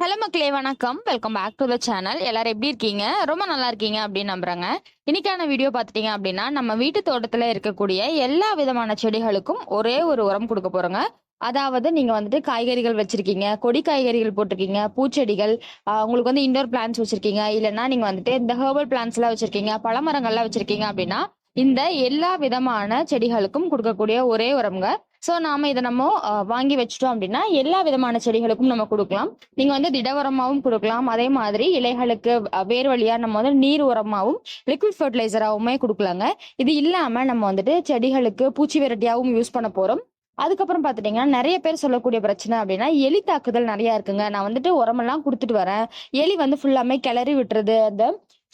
Hello மக்களே வணக்கம். Welcome back to the channel எல்லாரும் எப்படி இருக்கீங்க? ரொம்ப நல்லா இருக்கீங்க அப்படின்னு நம்புறாங்க. இன்னைக்கான வீடியோ பார்த்துட்டீங்க அப்படின்னா நம்ம வீட்டு தோட்டத்துல இருக்கக்கூடிய எல்லா விதமான செடிகளுக்கும் ஒரே ஒரு உரம் கொடுக்க போறோங்க. அதாவது நீங்க வந்துட்டு காய்கறிகள் வச்சிருக்கீங்க கொடி காய்கறிகள் போட்டிருக்கீங்க பூச்செடிகள் உங்களுக்கு வந்து இண்டோர் பிளான்ஸ் வச்சிருக்கீங்க இல்லைன்னா நீங்க வந்துட்டு இந்த ஹெர்பல் பிளான்ஸ் எல்லாம் வச்சிருக்கீங்க பழமரங்கள்லாம் வச்சிருக்கீங்க அப்படின்னா இந்த எல்லா விதமான செடிகளுக்கும் கொடுக்கக்கூடிய ஒரே உரம்ங்க. ஸோ நாம இதை நம்ம வாங்கி வச்சிட்டோம் அப்படின்னா எல்லா விதமான செடிகளுக்கும் நம்ம கொடுக்கலாம். நீங்க வந்து திட உரமாவும் கொடுக்கலாம். அதே மாதிரி இலைகளுக்கு வேர் வழியா நம்ம வந்து நீர் உரமாவும் லிக்விட் ஃபர்டிலைசராகவுமே கொடுக்கலாங்க. இது இல்லாம நம்ம வந்துட்டு செடிகளுக்கு பூச்சி விரட்டியாவும் யூஸ் பண்ண போறோம். அதுக்கப்புறம் பார்த்துட்டீங்கன்னா நிறைய பேர் சொல்லக்கூடிய பிரச்சனை அப்படின்னா எலி தாக்குதல் நிறைய இருக்குங்க. நான் வந்துட்டு உரமெல்லாம் கொடுத்துட்டு வரேன். எலி வந்து ஃபுல்லாமே கிளறி விட்டுறது அந்த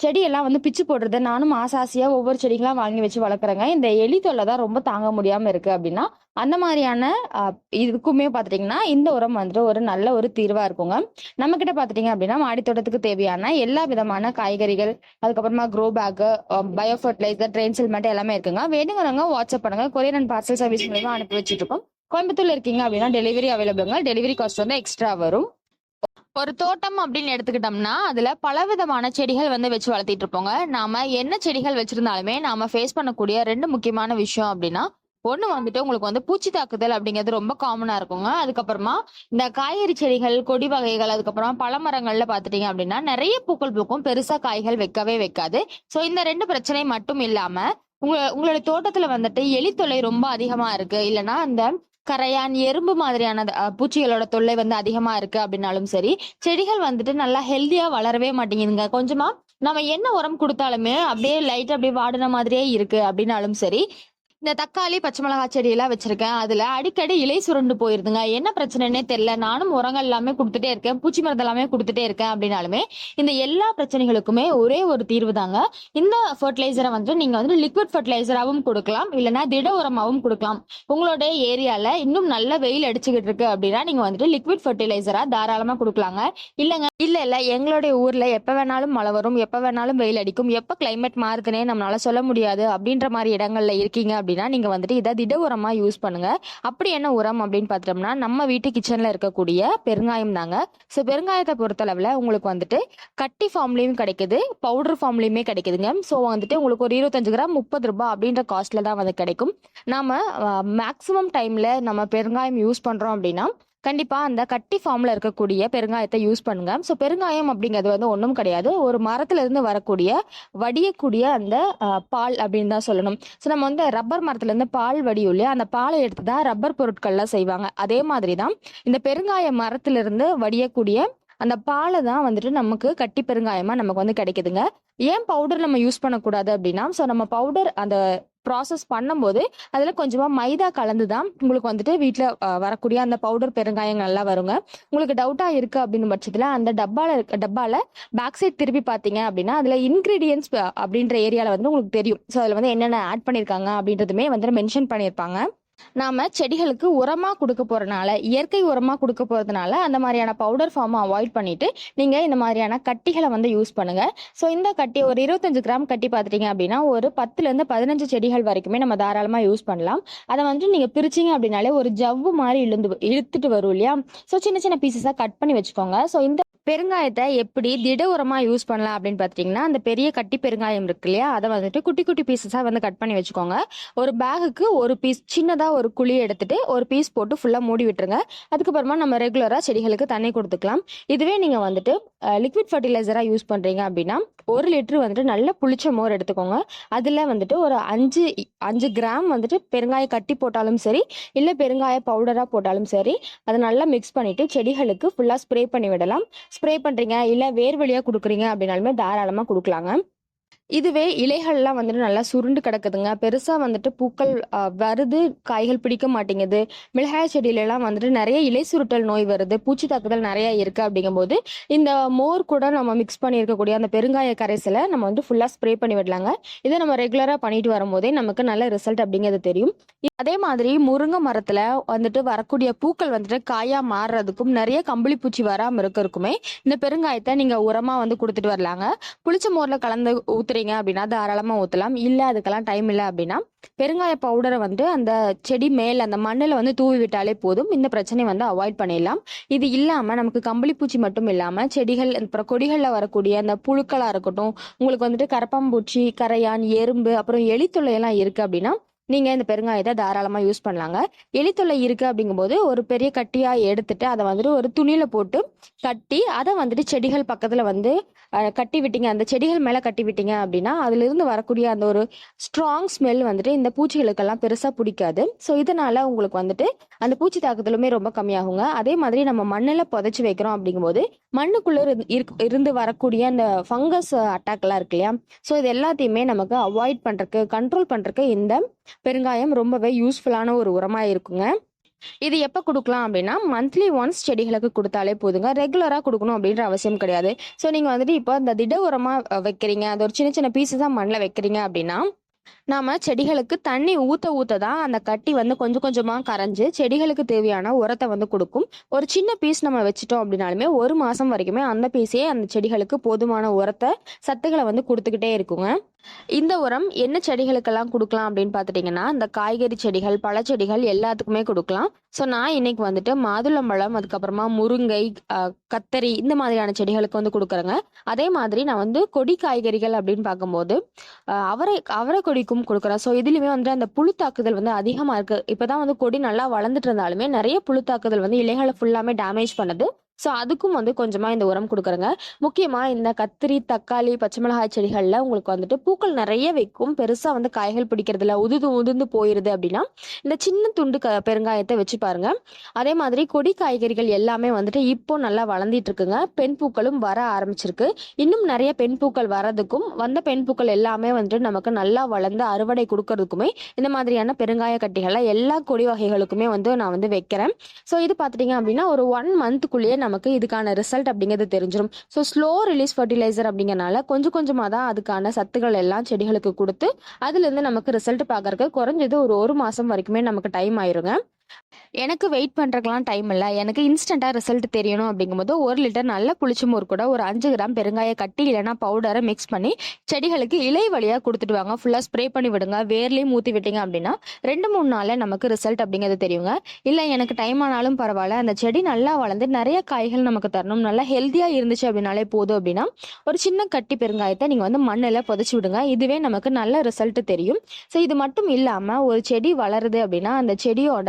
செடியெல்லாம் வந்து பிச்சு போடுறது. நானும் ஆசாசியா ஒவ்வொரு செடிகளாம் வாங்கி வச்சு வளர்க்குறேங்க. இந்த எலி தொல்லை தான் ரொம்ப தாங்க முடியாம இருக்கு அப்படின்னா அந்த மாதிரியான இதுக்குமே பார்த்துட்டிங்கன்னா இந்த உரம் வந்துட்டு ஒரு நல்ல ஒரு தீர்வா இருக்குங்க. நம்ம கிட்ட பார்த்துட்டிங்க அப்படின்னா மாடித்தோட்டத்துக்கு தேவையான எல்லா விதமான காய்கறிகள் அதுக்கப்புறமா க்ரோ பேக்கு பயோ ஃபர்டிலைசர் ட்ரெயின் செல்மெண்ட் எல்லாமே இருக்குங்க. வேணுங்கிறவங்க வாட்ஸ்அப் பண்ணுங்க. கொரியர் அண்ட் பார்சல் சர்வீஸ் மூலமா அனுப்பி வச்சுட்டு இருக்கோம். கோயம்புத்தூர்ல இருக்கீங்க அப்படின்னா டெலிவரி அவைலபிளுங்க டெலிவரி காஸ்ட் வந்து எக்ஸ்ட்ரா வரும். ஒரு தோட்டம் அப்படின்னு எடுத்துக்கிட்டோம்னா அதுல பலவிதமான செடிகள் வந்து வச்சு வளர்த்திட்டு இருப்போங்க. நாம என்ன செடிகள் வச்சிருந்தாலுமே நாம ஃபேஸ் பண்ணக்கூடிய ரெண்டு முக்கியமான விஷயம் அப்படின்னா ஒண்ணு வந்துட்டு உங்களுக்கு வந்து பூச்சி தாக்குதல் அப்படிங்கிறது ரொம்ப காமனா இருக்குங்க. அதுக்கப்புறமா இந்த காய்கறி செடிகள் கொடி வகைகள் அதுக்கப்புறமா பழமரங்கள்ல பாத்துட்டீங்க அப்படின்னா நிறைய பூக்கள் பூக்கும். பெருசா காய்கள் வைக்கவே வைக்காது. சோ இந்த ரெண்டு பிரச்சனை மட்டும் இல்லாம உங்க உங்களுடைய தோட்டத்துல வந்துட்டு எலி தொல்லை ரொம்ப அதிகமா இருக்கு. இல்லைன்னா அந்த கரையான் எறும்பு மாதிரியான பூச்சிகளோட தொல்லை வந்து அதிகமா இருக்கு அப்படின்னாலும் சரி செடிகள் வந்துட்டு நல்லா ஹெல்தியா வளரவே மாட்டேங்குதுங்க. கொஞ்சமா நம்ம என்ன உரம் கொடுத்தாலுமே அப்படியே லைட் அப்படியே வாடின மாதிரியே இருக்கு அப்படின்னாலும் சரி இந்த தக்காளி பச்சை மிளகாய் செடியெல்லாம் வச்சிருக்கேன். அதுல அடிக்கடி இலை சுருண்டு போயிருதுங்க. என்ன பிரச்சனைன்னே தெரியல. நானும் உரங்கள் எல்லாமே கொடுத்துட்டே இருக்கேன். பூச்சி மருந்து எல்லாமே கொடுத்துட்டே இருக்கேன் அப்படின்னாலுமே இந்த எல்லா பிரச்சனைகளுக்குமே ஒரே ஒரு தீர்வு தாங்க இந்த ஃபர்டிலைசரை வந்து நீங்க வந்து லிக்விட் ஃபர்டிலைசராகவும் கொடுக்கலாம். இல்லைன்னா திட உரமாகவும் கொடுக்கலாம். உங்களோட ஏரியால இன்னும் நல்ல வெயில் அடிச்சுக்கிட்டு இருக்கு அப்படின்னா நீங்க வந்துட்டு லிக்விட் ஃபர்டிலைசரா தாராளமா கொடுக்கலாங்க. இல்லைங்க இல்ல இல்ல. எங்களுடைய ஊர்ல எப்ப வேணாலும் மழை வரும். எப்ப வேணாலும் வெயில் அடிக்கும். எப்ப கிளைமேட் மாறுதுன்னே நம்மளால சொல்ல முடியாது. அப்படின்ற மாதிரி இடங்கள்ல இருக்கீங்க அப்படின்னு அப்படின்னா நீங்கள் வந்துட்டு இதை திட உரமாக யூஸ் பண்ணுங்க. அப்படி என்ன உரம் அப்படின்னு பார்த்தோம்னா நம்ம வீட்டு கிச்சனில் இருக்கக்கூடிய பெருங்காயம் தாங்க. ஸோ பெருங்காயத்தை பொறுத்தளவில் உங்களுக்கு வந்துட்டு கட்டி ஃபார்ம்லேயும் கிடைக்குது பவுடர் ஃபார்ம்லேயுமே கிடைக்குதுங்க. ஸோ வந்துட்டு உங்களுக்கு ஒரு இருபத்தஞ்சு கிராம் முப்பது ரூபாய் அப்படின்ற காஸ்ட்டில் தான் வந்து கிடைக்கும். நாம மேக்ஸிமம் டைமில் நம்ம பெருங்காயம் யூஸ் பண்ணுறோம் அப்படின்னா கண்டிப்பா அந்த கட்டி ஃபார்ம்ல இருக்கக்கூடிய பெருங்காயத்தை யூஸ் பண்ணுங்க. ஸோ பெருங்காயம் அப்படிங்கிறது வந்து ஒன்றும் கிடையாது. ஒரு மரத்துல இருந்து வரக்கூடிய வடியக்கூடிய அந்த பால் அப்படின்னு தான் சொல்லணும். ஸோ நம்ம வந்து ரப்பர் மரத்துல இருந்து பால் வடியும் இல்லையா அந்த பாலை எடுத்து தான் ரப்பர் பொருட்கள்லாம் செய்வாங்க. அதே மாதிரி தான் இந்த பெருங்காய மரத்துல இருந்து வடியக்கூடிய அந்த பாலை தான் வந்துட்டு நமக்கு கட்டி பெருங்காயமா நமக்கு வந்து கிடைக்குதுங்க. ஏன் பவுடர் நம்ம யூஸ் பண்ணக்கூடாது அப்படின்னா ஸோ நம்ம பவுடர் அந்த ப்ராசஸ் பண்ணும்போது அதில் கொஞ்சமாக மைதா கலந்து தான் உங்களுக்கு வந்துட்டு வீட்டில் வரக்கூடிய அந்த பவுடர் பெருங்காயங்கள் நல்லா வருங்க. உங்களுக்கு டவுட்டாக இருக்குது அப்படின்னு பட்சத்தில் அந்த டப்பாவில் இருக்க டப்பாவில் பேக் சைட் திருப்பி பார்த்தீங்க அப்படின்னா அதில் இன்க்ரீடியன்ஸ் அப்படின்ற ஏரியாவில் வந்து உங்களுக்கு தெரியும். ஸோ அதில் வந்து என்னென்ன ஆட் பண்ணியிருக்காங்க அப்படின்றதுமே வந்து மென்ஷன் பண்ணியிருப்பாங்க. நாம செடிகளுக்கு உரமா கொடுக்க போறதுனால இயற்கை உரமா கொடுக்க போறதுனால அந்த மாதிரியான பவுடர் ஃபார்மை அவாய்ட் பண்ணிட்டு நீங்க இந்த மாதிரியான கட்டிகளை வந்து யூஸ் பண்ணுங்க. ஸோ இந்த கட்டி ஒரு இருபத்தஞ்சு கிராம் கட்டி பார்த்துட்டீங்க அப்படின்னா ஒரு பத்துல இருந்து பதினஞ்சு செடிகள் வரைக்குமே நம்ம தாராளமா யூஸ் பண்ணலாம். அதை வந்து நீங்க பிரிச்சீங்க அப்படின்னாலே ஒரு ஜவ்வு மாதிரி இழுந்து இழுத்துட்டு வரும் இல்லையா? ஸோ சின்ன சின்ன பீசஸா கட் பண்ணி வச்சுக்கோங்க. ஸோ இந்த பெருங்காயத்தை எப்படி திட உரமா யூஸ் பண்ணலாம் அப்படின்னு பார்த்தீங்கன்னா அந்த பெரிய கட்டி பெருங்காயம் இருக்கு இல்லையா? அதை வந்துட்டு குட்டி குட்டி பீசஸாக வந்து கட் பண்ணி வச்சுக்கோங்க. ஒரு பேகுக்கு ஒரு பீஸ் சின்னதாக ஒரு குழி எடுத்துட்டு ஒரு பீஸ் போட்டு ஃபுல்லாக மூடி விட்டுருங்க. அதுக்கப்புறமா நம்ம ரெகுலராக செடிகளுக்கு தண்ணி கொடுத்துக்கலாம். இதுவே நீங்கள் வந்துட்டு லிக்விட் ஃபர்டிலைசராக யூஸ் பண்ணுறீங்க அப்படின்னா ஒரு லிட்டர் வந்துட்டு நல்ல புளிச்ச மோர் எடுத்துக்கோங்க. அதில் வந்துட்டு ஒரு அஞ்சு அஞ்சு கிராம் வந்துட்டு பெருங்காய கட்டி போட்டாலும் சரி இல்லை பெருங்காய பவுடராக போட்டாலும் சரி அதை நல்லா மிக்ஸ் பண்ணிட்டு செடிகளுக்கு ஃபுல்லாக ஸ்ப்ரே பண்ணி விடலாம். ஸ்ப்ரே பண்ணுறீங்க இல்லை வேர் வழியாக கொடுக்குறீங்க அப்படின்னாலுமே தாராளமாக கொடுக்கலாங்க. இதுவே இலைகள்லாம் வந்துட்டு நல்லா சுருண்டு கிடக்குதுங்க. பெருசாக வந்துட்டு பூக்கள் வருது. காய்கள் பிடிக்க மாட்டேங்குது. மிளகாய் செடியிலலாம் வந்துட்டு நிறைய இலை சுருட்டல் நோய் வருது. பூச்சி தாக்குதல் நிறைய இருக்கு அப்படிங்கும்போது இந்த மோர் கூட நம்ம மிக்ஸ் பண்ணியிருக்கக்கூடிய அந்த பெருங்காய கரைசலை நம்ம வந்து ஃபுல்லாக ஸ்ப்ரே பண்ணி விடலாங்க. இதை நம்ம ரெகுலராக பண்ணிட்டு வரும்போதே நமக்கு நல்ல ரிசல்ட் அப்படிங்கிறது தெரியும். அதே மாதிரி முருங்கை மரத்துல வந்துட்டு வரக்கூடிய பூக்கள் வந்துட்டு காயா மாறுறதுக்கும் நிறைய கம்பளி பூச்சி வராம இருக்கிறதுக்குமே இந்த பெருங்காயத்தை நீங்க உரமா வந்து கொடுத்துட்டு வரலாங்க. புளிச்ச மோர்ல கலந்து ஊத்துறீங்க ஊற்றுறீங்க அப்படின்னா தாராளமாக ஊற்றலாம் இல்லை அதுக்கெல்லாம் டைம் இல்லை அப்படின்னா பெருங்காய பவுடரை வந்து அந்த செடி மேலே அந்த மண்ணில் வந்து தூவி விட்டாலே போதும். இந்த பிரச்சனையை வந்து அவாய்ட் பண்ணிடலாம். இது இல்லாமல் நமக்கு கம்பளிப்பூச்சி மட்டும் இல்லாமல் செடிகள் அப்புறம் கொடிகளில் வரக்கூடிய அந்த புழுக்களாக இருக்கட்டும் உங்களுக்கு வந்துட்டு கரப்பாம்பூச்சி கரையான் எறும்பு அப்புறம் எலித்தொல்லை இருக்குது அப்படின்னா நீங்கள் இந்த பெருங்காயத்தை தாராளமாக யூஸ் பண்ணலாங்க. எலித்தொல்லை இருக்குது அப்படிங்கும்போது ஒரு பெரிய கட்டியாக எடுத்துட்டு அதை வந்துட்டு ஒரு துணியில் போட்டு கட்டி அதை வந்துட்டு செடிகள் பக்கத்தில் வந்து கட்டி விட்டீங்க. அந்த செடிகள் மேலே கட்டி விட்டீங்க அப்படின்னா அதிலிருந்து வரக்கூடிய அந்த ஒரு ஸ்ட்ராங் ஸ்மெல் வந்துட்டு இந்த பூச்சிகளுக்கெல்லாம் பெருசாக பிடிக்காது. ஸோ இதனால உங்களுக்கு வந்துட்டு அந்த பூச்சி தாக்குதலுமே ரொம்ப கம்மியாகுங்க. அதே மாதிரி நம்ம மண்ணில் புதைச்சி வைக்கிறோம் அப்படிங்கும்போது மண்ணுக்குள்ளே இருந்து- இருக்- இருந்து வரக்கூடிய அந்த ஃபங்கஸ் அட்டாக்லாம் இருக்கு இல்லையா? ஸோ இது எல்லாத்தையுமே நமக்கு அவாய்ட் பண்ணுறக்கு கண்ட்ரோல் பண்றதுக்கு இந்த பெருங்காயம் ரொம்பவே யூஸ்ஃபுல்லான ஒரு உரமாக இருக்குங்க. இது எப்போ கொடுக்கலாம் அப்படின்னா மந்த்லி ஒன்ஸ் செடிகளுக்கு கொடுத்தாலே போதுங்க. ரெகுலராக கொடுக்கணும் அப்படின்ற அவசியம் கிடையாது. ஸோ நீங்கள் வந்துட்டு இப்போ இந்த திட உரமாக வைக்கிறீங்க. அது ஒரு சின்ன சின்ன பீஸஸாக மண்ணில் வைக்கிறீங்க அப்படின்னா நாம செடிகளுக்கு தண்ணி ஊத்த ஊத்த தான் அந்த கட்டி வந்து கொஞ்சம் கொஞ்சமா கரைஞ்சு செடிகளுக்கு தேவையான உரத்தை வந்து கொடுக்கும். ஒரு சின்ன பீஸ் நம்ம வச்சுட்டோம் அப்படின்னாலுமே ஒரு மாசம் வரைக்குமே அந்த பீஸே அந்த செடிகளுக்கு போதுமான உரத்தை சத்துக்களை வந்து கொடுத்துக்கிட்டே இருக்குங்க. இந்த உரம் என்ன செடிகளுக்கெல்லாம் கொடுக்கலாம் அப்படின்னு பார்த்துட்டிங்கன்னா இந்த காய்கறி செடிகள் பழச்செடிகள் எல்லாத்துக்குமே கொடுக்கலாம். ஸோ நான் இன்னைக்கு வந்துட்டு மாதுளம்பழம் அதுக்கப்புறமா முருங்கை அஹ், கத்தரி இந்த மாதிரியான செடிகளுக்கு வந்து கொடுக்குறேங்க. அதே மாதிரி நான் வந்து கொடி காய்கறிகள் அப்படின்னு பார்க்கும்போது அவரை அவரை கொடிக்கும் கொடுக்குறேன். ஸோ இதுலையுமே வந்துட்டு அந்த புழு தாக்குதல் வந்து அதிகமாக இருக்கு. இப்போதான் வந்து கொடி நல்லா வளர்ந்துட்டு இருந்தாலுமே நிறைய புழு தாக்குதல் வந்து இலைகளை ஃபுல்லாமே டேமேஜ் பண்ணுது. ஸோ அதுக்கும் வந்து கொஞ்சமாக இந்த உரம் கொடுக்குறேங்க. முக்கியமாக இந்த கத்திரி தக்காளி பச்சை மிளகாய் செடிகளில் உங்களுக்கு வந்துட்டு பூக்கள் நிறைய வைக்கும். பெருசாக வந்து காய்கள் பிடிக்கிறதுல உதுது உதிர்ந்து போயிடுது அப்படின்னா இந்த சின்ன துண்டு க பெருங்காயத்தை வச்சு பாருங்க. அதே மாதிரி கொடி காய்கறிகள் எல்லாமே வந்துட்டு இப்போ நல்லா வளர்ந்துட்டு இருக்குங்க. பெண் பூக்களும் வர ஆரம்பிச்சிருக்கு. இன்னும் நிறைய பெண் பூக்கள் வரதுக்கும் வந்த பெண் பூக்கள் எல்லாமே வந்துட்டு நமக்கு நல்லா வளர்ந்து அறுவடை கொடுக்கறதுக்குமே இந்த மாதிரியான பெருங்காய கட்டிகளை எல்லா கொடி வகைகளுக்குமே வந்து நான் வந்து வைக்கிறேன். ஸோ இது பார்த்துட்டிங்க அப்படின்னா ஒரு ஒன் மந்த்துக்குள்ளேயே நமக்கு இதுக்கான ரிசல்ட் அப்படிங்கிறது தெரிஞ்சிடும் ஸோ ஸ்லோ ரிலீஸ் ஃபர்டிலைசர் அப்படிங்கறனால கொஞ்சம் கொஞ்சமாக தான் அதுக்கான சத்துக்கள் எல்லாம் செடிகளுக்கு கொடுத்து அதுலேருந்து நமக்கு ரிசல்ட் பார்க்கறக்கு குறைஞ்சது ஒரு ஒரு மாதம் வரைக்குமே நமக்கு டைம் ஆயிருங்க. எனக்கு வெயிட் பண்ணுறதுக்கெலாம் டைம் இல்லை. எனக்கு இன்ஸ்டண்ட்டாக ரிசல்ட் தெரியணும் அப்படிங்கும்போது ஒரு லிட்டர் நல்ல புளிச்ச மோர் கூட ஒரு அஞ்சு கிராம் பெருங்காய கட்டி இல்லைன்னா பவுடரை மிக்ஸ் பண்ணி செடிகளுக்கு இலை வழியாக கொடுத்துட்டு வாங்க. ஃபுல்லாக ஸ்ப்ரே பண்ணி விடுங்க. வேர்லேயும் ஊற்றி விட்டீங்க அப்படின்னா ரெண்டு மூணு நாளில் நமக்கு ரிசல்ட் அப்படிங்கிறது தெரியுங்க. இல்லை எனக்கு டைம் ஆனாலும் பரவாயில்ல. அந்த செடி நல்லா வளர்ந்து நிறைய காய்கள் நமக்கு தரணும். நல்லா ஹெல்த்தியாக இருந்துச்சு அப்படின்னாலே போதும் அப்படின்னா ஒரு சின்ன கட்டி பெருங்காயத்தை நீங்கள் வந்து மண்ணில் புதைச்சி விடுங்க. இதுவே நமக்கு நல்ல ரிசல்ட் தெரியும். ஸோ இது மட்டும் இல்லாமல் ஒரு செடி வளருது அப்படின்னா அந்த செடியோட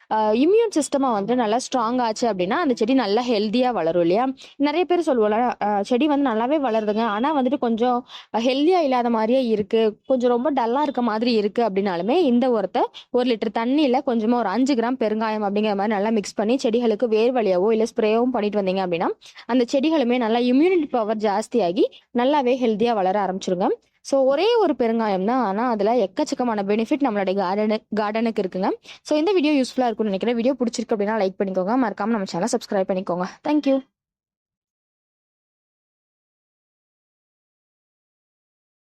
இம்யூன் சிஸ்டமாக வந்து நல்லா ஸ்ட்ராங் ஆச்சு அப்படின்னா அந்த செடி நல்லா ஹெல்த்தியாக வளரும் இல்லையா? நிறைய பேர் சொல்லுவோம்ல செடி வந்து நல்லாவே வளருதுங்க. ஆனால் வந்துட்டு கொஞ்சம் ஹெல்த்தியாக இல்லாத மாதிரியே இருக்குது கொஞ்சம் ரொம்ப டல்லாக இருக்க மாதிரி இருக்குது அப்படின்னாலுமே இந்த உரத்தை ஒரு லிட்டர் தண்ணியில் கொஞ்சமாக ஒரு அஞ்சு கிராம் பெருங்காயம் அப்படிங்கிற மாதிரி நல்லா மிக்ஸ் பண்ணி செடிகளுக்கு வேர் வழியாவோ இல்லை ஸ்ப்ரேவும் பண்ணிட்டு வந்தீங்க அப்படின்னா அந்த செடிகளுமே நல்லா இம்யூனிட்டி பவர் ஜாஸ்தியாகி நல்லாவே ஹெல்த்தியாக வளர ஆரம்பிச்சிருங்க. ஸோ ஒரே ஒரு பெருங்காயம் தான் ஆனால் அதில் எக்கச்சக்கமான பெனிஃபிட் நம்மளுடைய கார்டனு கார்டனுக்கு இருக்குங்க. ஸோ இந்த வீடியோ யூஸ்ஃபுல்லாக இருக்கும். இருக்கும்னு நினைக்கிறேன். வீடியோ பிடிச்சிருக்கு அப்படின்னா லைக் பண்ணிக்கோங்க. மறக்காம நம்ம சேனல் சப்ஸ்கிரைப் பண்ணிக்கோங்க. தேங்க்யூ